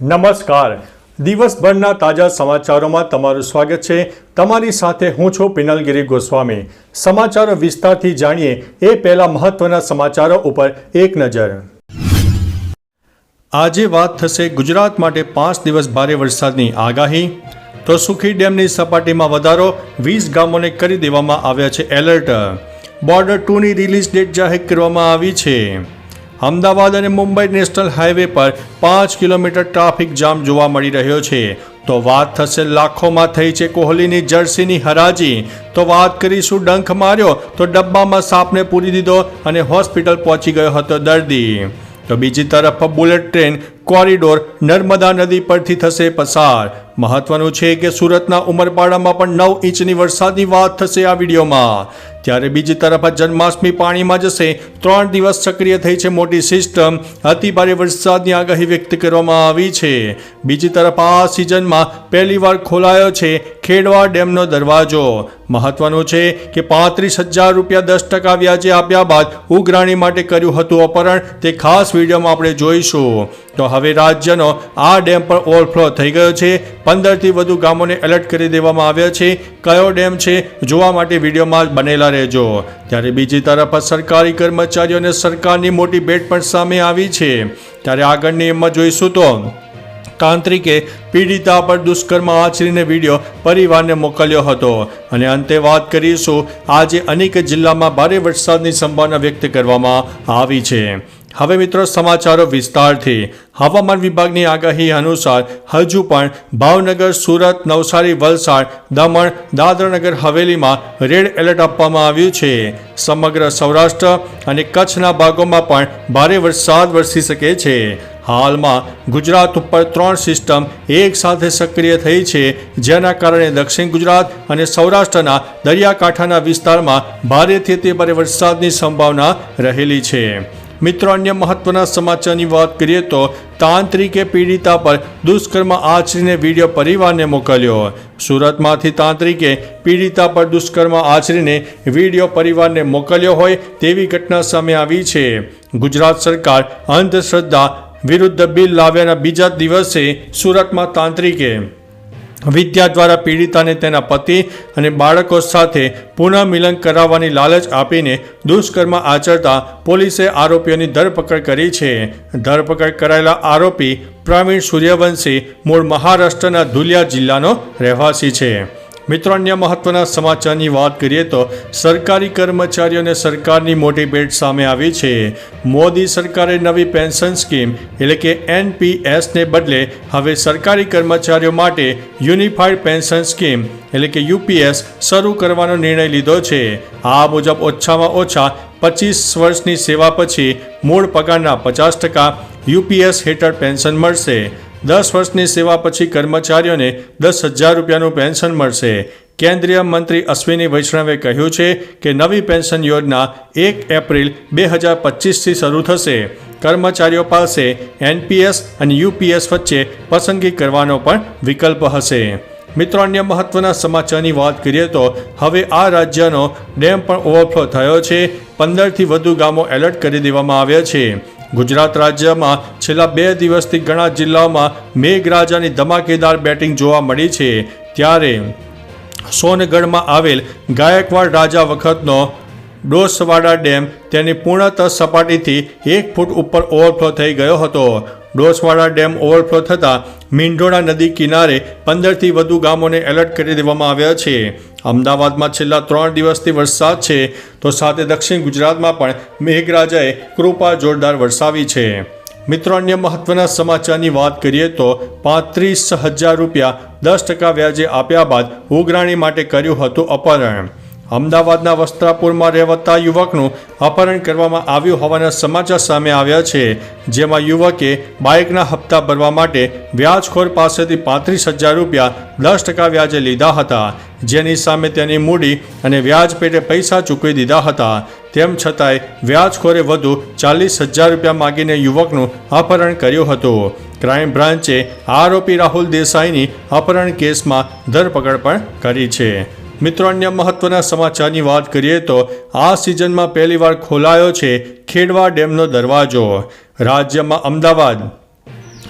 નમસ્કાર. દિવસભરના તાજા સમાચારોમાં તમારું સ્વાગત છે. તમારી સાથે હું છું પિનલગીરી ગોસ્વામી. સમાચારો વિસ્તારથી જાણીએ એ પહેલા મહત્વના સમાચારો ઉપર એક નજર. આજે વાત થશે ગુજરાત માટે પાંચ દિવસ ભારે વરસાદની આગાહી. તો સુખી ડેમની સપાટીમાં વધારો, વીસ ગામોને કરી દેવામાં આવ્યા છે એલર્ટ. બોર્ડર ટુની રિલીઝ ડેટ જાહેર કરવામાં આવી છે. અમદાવાદ અને મુંબઈ નેશનલ હાઈવે પર પાંચ કિલોમીટર ટ્રાફિક જામ જોવા મળી રહ્યો છે. તો વાત થશે લાખોમાં થઈ છે કોહલીની જર્સીની હરાજી. તો વાત કરીશું ડંખ માર્યો તો ડબ્બામાં સાપને પૂરી દીધો અને હોસ્પિટલ પહોંચી ગયો હતો દર્દી. તો બીજી તરફ બુલેટ ટ્રેન કોરિડોર નર્મદા નદી પરથી થશે પસાર. મહત્વનું છે કે સુરતના ઉમરપાડામાં પણ નવ ઇંચની વરસાદની વાત થશે આ વિડીયોમાં. ત્યારે બીજી તરફ જન્માષ્ટમી પાણીમાં જશે. ત્રણ દિવસ સક્રિય થઈ છે મોટી સિસ્ટમ. અતિ ભારે વરસાદની આગાહી વ્યક્ત કરવામાં આવી છે. બીજી તરફ આ સિઝનમાં પહેલીવાર ખોલાયો છે ખેડવા ડેમનો દરવાજો. મહત્વનું છે કે પાંત્રીસ હજાર રૂપિયા દસ ટકા વ્યાજે આપ્યા બાદ ઉઘરાણી માટે કર્યું હતું અપહરણ. તે ખાસ વિડીયોમાં આપણે જોઈશું. તો હવે રાજ્યનો આ ડેમ પર ઓવરફ્લો થઈ ગયો છે. પંદરથી વધુ ગામોને એલર્ટ કરી દેવામાં આવ્યા છે. કયો ડેમ છે જોવા માટે વિડીયોમાં બનેલા રહેજો. ત્યારે બીજી તરફ સરકારી કર્મચારીઓને સરકારની મોટી ભેટ પણ સામે આવી છે. ત્યારે આગળની એમાં જોઈશું તો તાંત્રિકે પીડિતા પર દુષ્કર્મ આચરીને વીડિયો પરિવારને મોકલ્યો હતો. અને અંતે વાત કરીશું, આજે અનેક જિલ્લામાં ભારે વરસાદની સંભાવના વ્યક્ત કરવામાં આવી છે. હવે મિત્રો સમાચારો વિસ્તારથી. હવામાન વિભાગની આગાહી અનુસાર હજુ પણ ભાવનગર, સુરત, નવસારી, વલસાડ, દમણ, દાદરાનગર, હવેલીમાં રેડ એલર્ટ આપવામાં આવ્યું છે. સમગ્ર સૌરાષ્ટ્ર અને કચ્છના ભાગોમાં પણ ભારે વરસાદ વરસી શકે છે. હાલમાં ગુજરાત ઉપર ત્રણ સિસ્ટમ એક સાથે સક્રિય થઈ છે, જેના કારણે દક્ષિણ ગુજરાત અને સૌરાષ્ટ્રના દરિયાકાંઠાના વિસ્તારમાં ભારેથી તે ભારે વરસાદની સંભાવના રહેલી છે. મિત્રો અન્ય મહત્વના સમાચારની વાત કરીએ તો તાંત્રિકે પીડિતા પર દુષ્કર્મ આચરીને વીડિયો પરિવારને મોકલ્યો. સુરતમાંથી તાંત્રિકે પીડિતા પર દુષ્કર્મ આચરીને વીડિયો પરિવારને મોકલ્યો હોય તેવી ઘટના સામે આવી છે. ગુજરાત સરકાર અંધશ્રદ્ધા વિરુદ્ધ બિલ લાવ્યાના બીજા દિવસે સુરતમાં તાંત્રિકે વિદ્યા દ્વારા પીડિતાને તેના પતિ અને બાળકો સાથે પુનઃમિલન કરાવવાની લાલચ આપીને દુષ્કર્મ આચરતા પોલીસે આરોપીઓની ધરપકડ કરી છે. ધરપકડ કરાયેલા આરોપી પ્રવીણ સૂર્યવંશી મૂળ મહારાષ્ટ્રના ધુલિયા જિલ્લાનો રહેવાસી છે. મિત્રો અન્ય મહત્વના સમાચારની વાત કરીએ તો સરકારી કર્મચારીઓને સરકારની મોટી ભેટ સામે આવી છે. મોદી સરકારે નવી પેન્શન સ્કીમ એટલે કે એનપીએસને બદલે હવે સરકારી કર્મચારીઓ માટે યુનિફાઈડ પેન્શન સ્કીમ એટલે કે યુપીએસ શરૂ કરવાનો નિર્ણય લીધો છે. આ મુજબ ઓછામાં ઓછા પચીસ વર્ષની સેવા પછી મૂળ પગારના પચાસ ટકા યુપીએસ હેઠળ પેન્શન મળશે. દસ વર્ષની સેવા પછી કર્મચારીઓને દસ હજાર રૂપિયાનું પેન્શન મળશે. કેન્દ્રીય મંત્રી અશ્વિની વૈષ્ણવે કહ્યું છે કે નવી પેન્શન યોજના એક એપ્રિલ બે હજાર પચીસથી શરૂ થશે. કર્મચારીઓ પાસે એનપીએસ અને યુપીએસ વચ્ચે પસંદગી કરવાનો પણ વિકલ્પ હશે. મિત્રો, અન્ય મહત્વના સમાચારની વાત કરીએ તો હવે આ રાજ્યનો ડેમ પણ ઓવરફ્લો થયો છે. પંદરથી વધુ ગામો એલર્ટ કરી દેવામાં આવ્યા છે. ગુજરાત રાજ્યમાં છેલ્લા બે દિવસથી ઘણા જિલ્લાઓમાં મેઘરાજાની ધમાકેદાર બેટિંગ જોવા મળી છે. ત્યારે સોનગઢમાં આવેલ ગાયકવાડ રાજા વખતનો ડોસવાડા ડેમ તેની પૂર્ણતઃ સપાટીથી એક ફૂટ ઉપર ઓવરફ્લો થઈ ગયો હતો. ડોસવાડા ડેમ ઓવરફ્લો થતાં મીંઢોળા નદી કિનારે પંદરથી વધુ ગામોને એલર્ટ કરી દેવામાં આવ્યા છે. અમદાવાદમાં છેલ્લા ત્રણ દિવસથી વરસાદ છે, તો સાથે દક્ષિણ ગુજરાતમાં પણ મેઘરાજાએ કૃપા જોરદાર વરસાવી છે. મિત્રો, અન્ય મહત્વના સમાચારની વાત કરીએ તો પાંત્રીસ હજાર રૂપિયા દસ ટકા વ્યાજે આપ્યા બાદ ઉઘરાણી માટે કર્યું હતું અપહરણ. અમદાવાદના વસ્ત્રાપુરમાં રહેતા યુવકનું અપહરણ કરવામાં આવ્યું હોવાના સમાચાર સામે આવ્યા છે, જેમાં યુવકે બાઇકના હપ્તા ભરવા માટે વ્યાજખોર પાસેથી પાંત્રીસ હજાર રૂપિયા દસ ટકા વ્યાજે લીધા હતા. જેની સામે તેની મૂડી અને વ્યાજ પેટે પૈસા ચૂકવી દીધા હતા. તેમ છતાંય વ્યાજખોરે વધુ ચાલીસ હજાર રૂપિયા માગીને યુવકનું અપહરણ કર્યું હતું. ક્રાઇમ બ્રાન્ચે આરોપી રાહુલ દેસાઈની અપહરણ કેસમાં ધરપકડ પણ કરી છે. મિત્રો, અન્ય મહત્વના સમાચારની વાત કરીએ તો આ સિઝનમાં પહેલીવાર ખોલાયો છે ખેડવા ડેમનો દરવાજો. રાજ્યમાં અમદાવાદ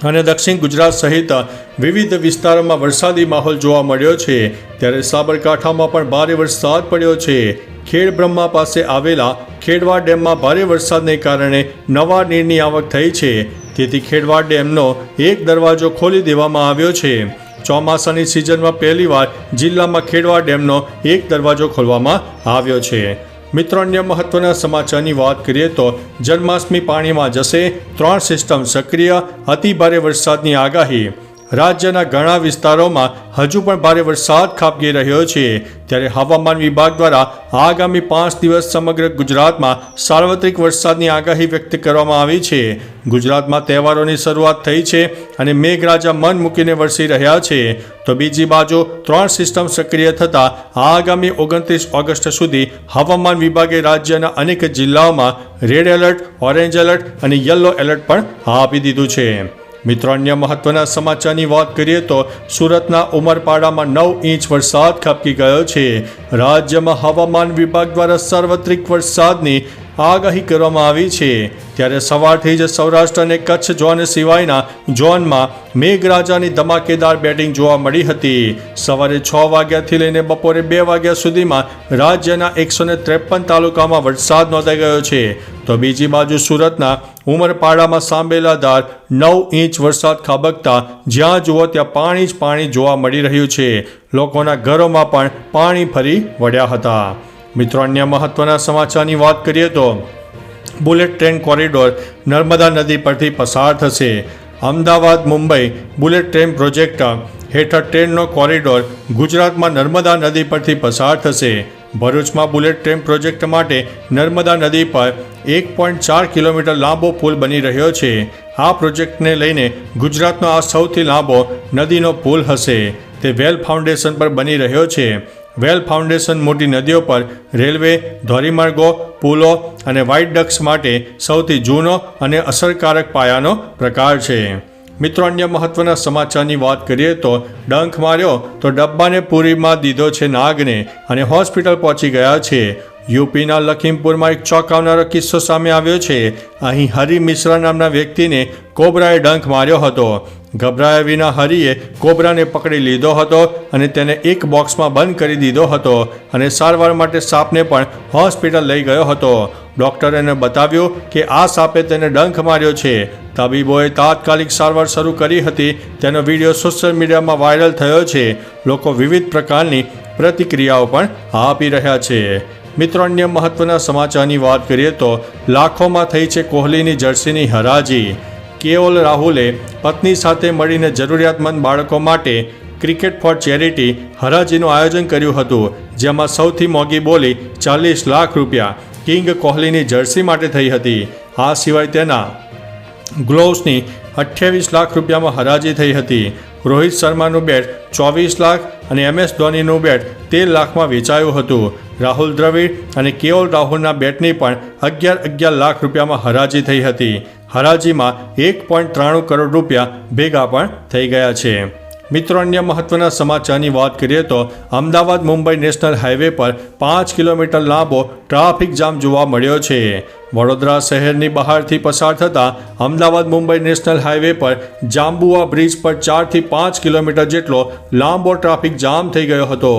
અને દક્ષિણ ગુજરાત સહિત વિવિધ વિસ્તારોમાં વરસાદી માહોલ જોવા મળ્યો છે. ત્યારે સાબરકાંઠામાં પણ ભારે વરસાદ પડ્યો છે. ખેડ બ્રહ્મા પાસે આવેલા ખેડવા ડેમમાં ભારે વરસાદને કારણે નવા નીરની આવક થઈ છે. તેથી ખેડવા ડેમનો એક દરવાજો ખોલી દેવામાં આવ્યો છે. ચોમાસાની સિઝનમાં પહેલીવાર જિલ્લામાં ખેડવા ડેમનો એક દરવાજો ખોલવામાં આવ્યો છે. મિત્રો, અન્ય મહત્વના સમાચારની વાત કરીએ તો જન્માષ્ટમી પાણીમાં જશે ત્રણ સિસ્ટમ સક્રિય અતિભારે વરસાદની આગાહી. રાજ્યના ઘણા વિસ્તારોમાં હજુ પણ ભારે વરસાદ ખાબકી રહ્યો છે. ત્યારે હવામાન વિભાગ દ્વારા આગામી પાંચ દિવસ સમગ્ર ગુજરાતમાં સાર્વત્રિક વરસાદની આગાહી વ્યક્ત કરવામાં આવી છે. ગુજરાતમાં તહેવારોની શરૂઆત થઈ છે અને મેઘરાજા મન મૂકીને વરસી રહ્યા છે. તો બીજી બાજુ ત્રણ સિસ્ટમ સક્રિય થતાં આગામી ઓગણત્રીસ ઓગસ્ટ સુધી હવામાન વિભાગે રાજ્યના અનેક જિલ્લાઓમાં રેડ એલર્ટ, ઓરેન્જ એલર્ટ અને યલો એલર્ટ પણ આપી દીધું છે. મિત્રો, અન્ય મહત્વના સમાચારની વાત કરીએ તો સુરતના ઉમરપાડામાં નવ ઇંચ વરસાદ ખાબકી ગયો છે. રાજ્યમાં હવામાન વિભાગ દ્વારા સાર્વત્રિક વરસાદની આગાહી કરવામાં આવી છે. ત્યારે સવારથી જ સૌરાષ્ટ્ર અને કચ્છ ઝોન સિવાયના ઝોનમાં મેઘરાજાની ધમાકેદાર બેટિંગ જોવા મળી હતી. સવારે છ વાગ્યાથી લઈને બપોરે બે વાગ્યા સુધીમાં રાજ્યના એકસો ત્રેપન તાલુકામાં વરસાદ નોંધાઈ ગયો છે. તો બીજી બાજુ સુરતના ઉમરપાડામાં સાંબેલાધાર નવ ઇંચ વરસાદ ખાબકતા જ્યાં જુઓ ત્યાં પાણી જ પાણી જોવા મળી રહ્યું છે. લોકોના ઘરોમાં પણ પાણી ફરી વળ્યા હતા. મિત્રો, અન્ય મહત્વના સમાચારની વાત કરીએ તો બુલેટ ટ્રેન કોરિડોર નર્મદા નદી પરથી પસાર થશે. Ahmedabad, Mumbai bullet train project હેઠળ ટ્રેનનો કોરિડોર ગુજરાતમાં નર્મદા નદી પરથી પસાર થશે. ભરૂચમાં બુલેટ ટ્રેન પ્રોજેક્ટ માટે નર્મદા નદી પર એક પોઈન્ટ ચાર કિલોમીટર લાંબો પુલ બની રહ્યો છે. આ પ્રોજેક્ટને લઈને ગુજરાતનો આ સૌથી લાંબો નદીનો પુલ હશે. તે વેલ ફાઉન્ડેશન પર બની રહ્યો છે. વેલ ફાઉન્ડેશન મોટી નદીઓ પર રેલવે, ધોરીમાર્ગો, પુલો અને વ્હાઇટ ડક્સ માટે સૌથી જૂનો અને અસરકારક પાયાનો પ્રકાર છે. મિત્રો, અન્ય મહત્વના સમાચારની વાત કરીએ તો ડંખ માર્યો તો ડબ્બાને પૂરીમાં દીધો છે નાગને અને હોસ્પિટલ પહોંચી ગયા છે. યુપીના લખીમપુરમાં એક ચોંકાવનારો કિસ્સો સામે આવ્યો છે. અહીં હરિ મિશ્રા નામના વ્યક્તિને કોબરાએ ડંખ માર્યો હતો. ગભરાયા વિના હરિએ કોબરાને પકડી લીધો હતો અને તેને એક બોક્સમાં બંધ કરી દીધો હતો અને સારવાર માટે સાપને પણ હોસ્પિટલ લઈ ગયો હતો. ડૉક્ટરેને બતાવ્યું કે આ સાપે તેને ડંખ માર્યો છે. તબીબોએ તાત્કાલિક સારવાર શરૂ કરી હતી. તેનો વીડિયો સોશિયલ મીડિયામાં વાયરલ થયો છે. લોકો વિવિધ પ્રકારની પ્રતિક્રિયાઓ પણ આપી રહ્યા છે. મિત્રો, અન્ય મહત્વના સમાચારની વાત કરીએ તો લાખોમાં થઈ છે કોહલીની જર્સીની હરાજી. કેઓલ રાહુલે પત્ની સાથે મળીને જરૂરિયાતમંદ બાળકો માટે ક્રિકેટ ફોર ચેરિટી હરાજીનું આયોજન કર્યું હતું, જેમાં સૌથી મોંઘી બોલી ચાલીસ લાખ રૂપિયા કિંગ કોહલીની જર્સી માટે થઈ હતી. આ સિવાય તેના ગ્લોવ્સની અઠ્યાવીસ લાખ રૂપિયામાં હરાજી થઈ હતી. રોહિત શર્માનું બેટ ચોવીસ લાખ અને એમ એસ ધોનીનું બેટ તેર લાખમાં વેચાયું હતું. રાહુલ દ્રવિડ અને કેઓલ રાહુલના બેટની પણ અગિયાર અગિયાર લાખ રૂપિયામાં હરાજી થઈ હતી. હરાજીમાં એક પોઈન્ટ ત્રાણું કરોડ રૂપિયા ભેગા પણ થઈ ગયા છે. મિત્રો, અન્ય મહત્વના સમાચારની વાત કરીએ તો અમદાવાદ મુંબઈ નેશનલ હાઈવે પર પાંચ કિલોમીટર લાંબો ટ્રાફિક જામ જોવા મળ્યો છે. વડોદરા શહેરની બહારથી પસાર થતા અમદાવાદ મુંબઈ નેશનલ હાઈવે પર જાંબુઆ બ્રિજ પર ચારથી પાંચ કિલોમીટર જેટલો લાંબો ટ્રાફિક જામ થઈ ગયો હતો.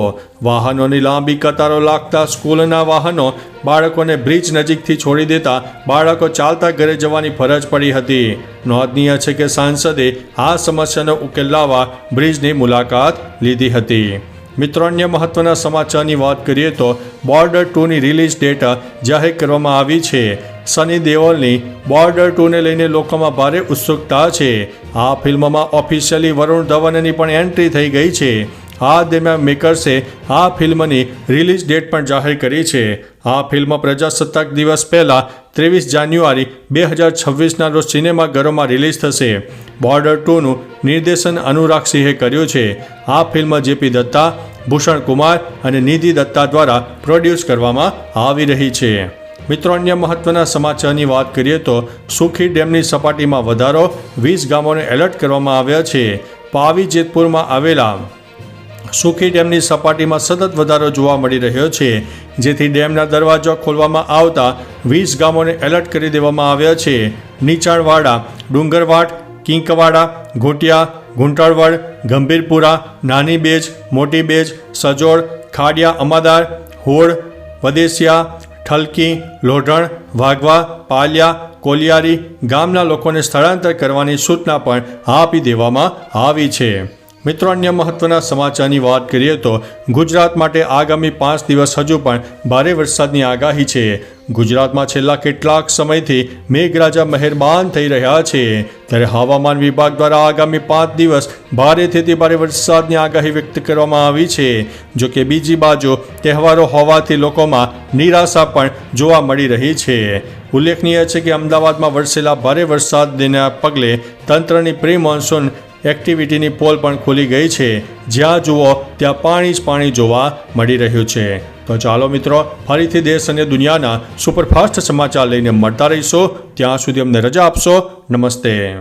વાહનોની લાંબી કતારો લાગતા સ્કૂલના વાહનો બાળકોને બ્રિજ નજીકથી છોડી દેતા બાળકો ચાલતા ઘરે જવાની ફરજ પડી હતી. નોંધનીય છે કે સાંસદે આ સમસ્યાનો ઉકેલ લાવવા બ્રિજની મુલાકાત લીધી હતી. મિત્રો, અન્ય મહત્વના સમાચારની વાત કરીએ તો બોર્ડર ટુની રિલીઝ ડેટ જાહેર કરવામાં આવી છે. સની દેઓલની બોર્ડર ટુને લઈને લોકોમાં ભારે ઉત્સુકતા છે. આ ફિલ્મમાં ઓફિશિયલી વરુણ ધવનની પણ એન્ટ્રી થઈ ગઈ છે. આ દરમિયાન મેકર્સે આ ફિલ્મની રિલીઝ ડેટ પણ જાહેર કરી છે. આ ફિલ્મ પ્રજાસત્તાક દિવસ પહેલાં ત્રેવીસ જાન્યુઆરી બે હજાર છવ્વીસના રોજ સિનેમાઘરોમાં રિલીઝ થશે. બોર્ડર ટુનું નિર્દેશન અનુરાગ સિંહે કર્યું છે. આ ફિલ્મ જેપી દત્તા, ભૂષણ કુમાર અને નિધિ દત્તા દ્વારા પ્રોડ્યુસ કરવામાં આવી રહી છે. મિત્રો, અન્ય મહત્વના સમાચારની વાત કરીએ તો સુખી ડેમની સપાટીમાં વધારો વીસ ગામોને એલર્ટ કરવામાં આવ્યા છે. પાવી જેતપુરમાં આવેલા સુખી ડેમની સપાટીમાં સતત વધારો જોવા મળી રહ્યો છે, જેથી ડેમના દરવાજા ખોલવામાં આવતા વીસ ગામોને એલર્ટ કરી દેવામાં આવ્યા છે. નીચાણવાડા ડુંગરવાટ કિંકવાડા, ઘોટિયા ગુંટાળવડ ગંભીરપુરા નાની બેજ મોટી બેજ સજોડ, ખાડિયા, અમાદાર, હોડ, વદેસિયા, ઠલકી, લોઢણ, વાઘવા, પાલિયા, કોલિયારી ગામના લોકોને સ્થળાંતર કરવાની સૂચના પણ આપી દેવામાં આવી છે. મિત્રો, અન્ય મહત્વના સમાચારની વાત કરીએ તો ગુજરાત માટે આગામી પાંચ દિવસ હજુ પણ ભારે વરસાદની આગાહી છે. ગુજરાતમાં છેલ્લા કેટલાક સમયથી મેઘરાજા મહેરબાન થઈ રહ્યા છે. ત્યારે હવામાન વિભાગ દ્વારા આગામી પાંચ દિવસ ભારેથી અતિ ભારે વરસાદની આગાહી વ્યક્ત કરવામાં આવી છે. જો કે બીજી બાજુ તહેવારો હોવાથી લોકોમાં નિરાશા પણ જોવા મળી રહી છે. ઉલ્લેખનીય છે કે અમદાવાદમાં વરસેલા ભારે વરસાદના પગલે તંત્રની પ્રી મોન્સૂન એક્ટિવિટીની પોલ પણ ખુલી ગઈ છે. જ્યાં જુઓ, ત્યાં પાણી જ પાણી જોવા મળી રહ્યું છે. તો ચાલો મિત્રો, ફરીથી દેશ અને દુનિયાના સુપરફાસ્ટ સમાચાર લઈને મળતા રહીશો. ત્યાં સુધી અમને રજા આપશો. નમસ્તે.